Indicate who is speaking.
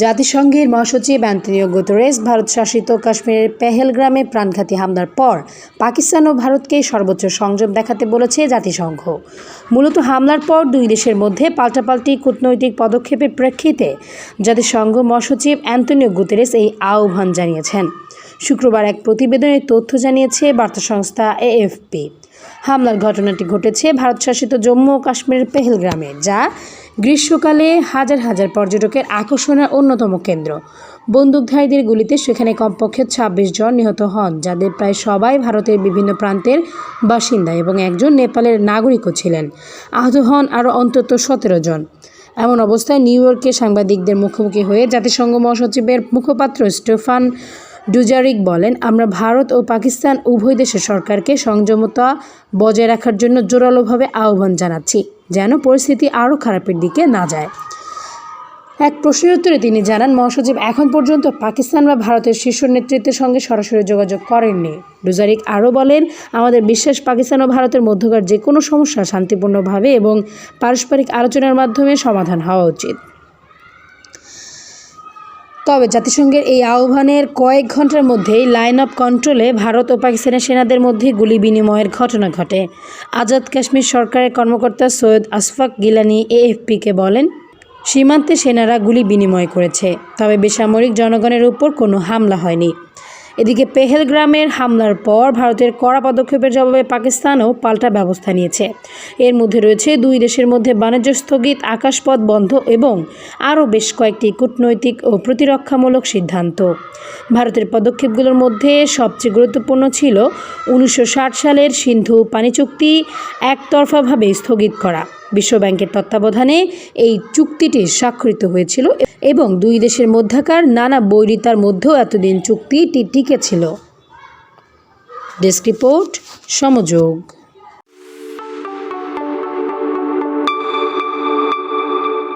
Speaker 1: জাতিসংঘের মহাসচিব Antonio Guterres Bharat শাসিত কাশ্মীরের পেহেলগ্রামে প্রাণঘাতী হামলার পর পাকিস্তান ও ভারতকে সর্বোচ্চ সংযম দেখাতে বলেছে জাতিসংঘ। মূলত হামলার পর দুই দেশের মধ্যে পাল্টাপাল্টি কূটনৈতিক পদক্ষেপের প্রেক্ষিতে জাতিসংঘ মহাসচিব অ্যান্টনিও গুতেরেস এই আহ্বান জানিয়েছেন। শুক্রবার এক প্রতিবেদনে তথ্য জানিয়েছে বার্তা সংস্থা এএফপি। হামলার ঘটনাটি ঘটেছে ভারত শাসিত জম্মু ও কাশ্মীরের পেহেলগ্রামে, যা গ্রীষ্মকালে হাজার হাজার পর্যটকের আকর্ষণের অন্যতম কেন্দ্র। বন্দুকধারীদের গুলিতে সেখানে কমপক্ষে ছাব্বিশ জন নিহত হন, যাদের প্রায় সবাই ভারতের বিভিন্ন প্রান্তের বাসিন্দা এবং একজন নেপালের নাগরিকও ছিলেন। আহত হন আরও অন্তত সতেরো জন। এমন অবস্থায় নিউ ইয়র্কে সাংবাদিকদের মুখোমুখি হয়ে জাতিসংঘ মহাসচিবের মুখপাত্র স্টেফান ডুজারিক বলেন, আমরা ভারত ও পাকিস্তান উভয় দেশের সরকারকে সংযমতা বজায় রাখার জন্য জোরালোভাবে আহ্বান জানাচ্ছি, যেন পরিস্থিতি আরও খারাপের দিকে না যায়। এক প্রশ্নের উত্তরে তিনি জানান, মহাসচিব, এখন পর্যন্ত পাকিস্তান বা ভারতের শীর্ষ নেতৃত্বের সঙ্গে সরাসরি যোগাযোগ করেননি। ডুজারিক আরও বলেন, আমাদের বিশ্বাস, পাকিস্তান ও ভারতের মধ্যকার যে কোনো সমস্যা শান্তিপূর্ণভাবে এবং পারস্পরিক আলোচনার মাধ্যমে সমাধান হওয়া উচিত। তবে জাতিসংঘের এই আহ্বানের কয়েক ঘণ্টার মধ্যেই লাইন অফ কন্ট্রোলে ভারত ও পাকিস্তানের সেনাদের মধ্যে গুলি বিনিময়ের ঘটনা ঘটে। আজাদ কাশ্মীর সরকারের কর্মকর্তা সৈয়দ আসফাক গিলানি এএফপিকে বলেন, সীমান্তে সেনারা গুলি বিনিময় করেছে, তবে বেসামরিক জনগণের উপর কোনো হামলা হয়নি। এদিকে পেহেলগ্রামের হামলার পর ভারতের কড়া পদক্ষেপের জবাবে পাকিস্তানও পাল্টা ব্যবস্থা নিয়েছে। এর মধ্যে রয়েছে দুই দেশের মধ্যে বাণিজ্য স্থগিত, আকাশপথ বন্ধ এবং আরও বেশ কয়েকটি কূটনৈতিক ও প্রতিরক্ষামূলক সিদ্ধান্ত। ভারতের পদক্ষেপগুলোর মধ্যে সবচেয়ে গুরুত্বপূর্ণ ছিল উনিশশো ষাট সালের সিন্ধু পানি চুক্তি একতরফাভাবে স্থগিত করা। বিশ্বব্যাংকের তত্ত্বাবধানে এই চুক্তিটি স্বাক্ষরিত হয়েছিল এবং দুই দেশের মধ্যাকার নানা বৈরিতার মধ্যেও এতদিন চুক্তিটি টিকে ছিল। Desk report সমযোগ।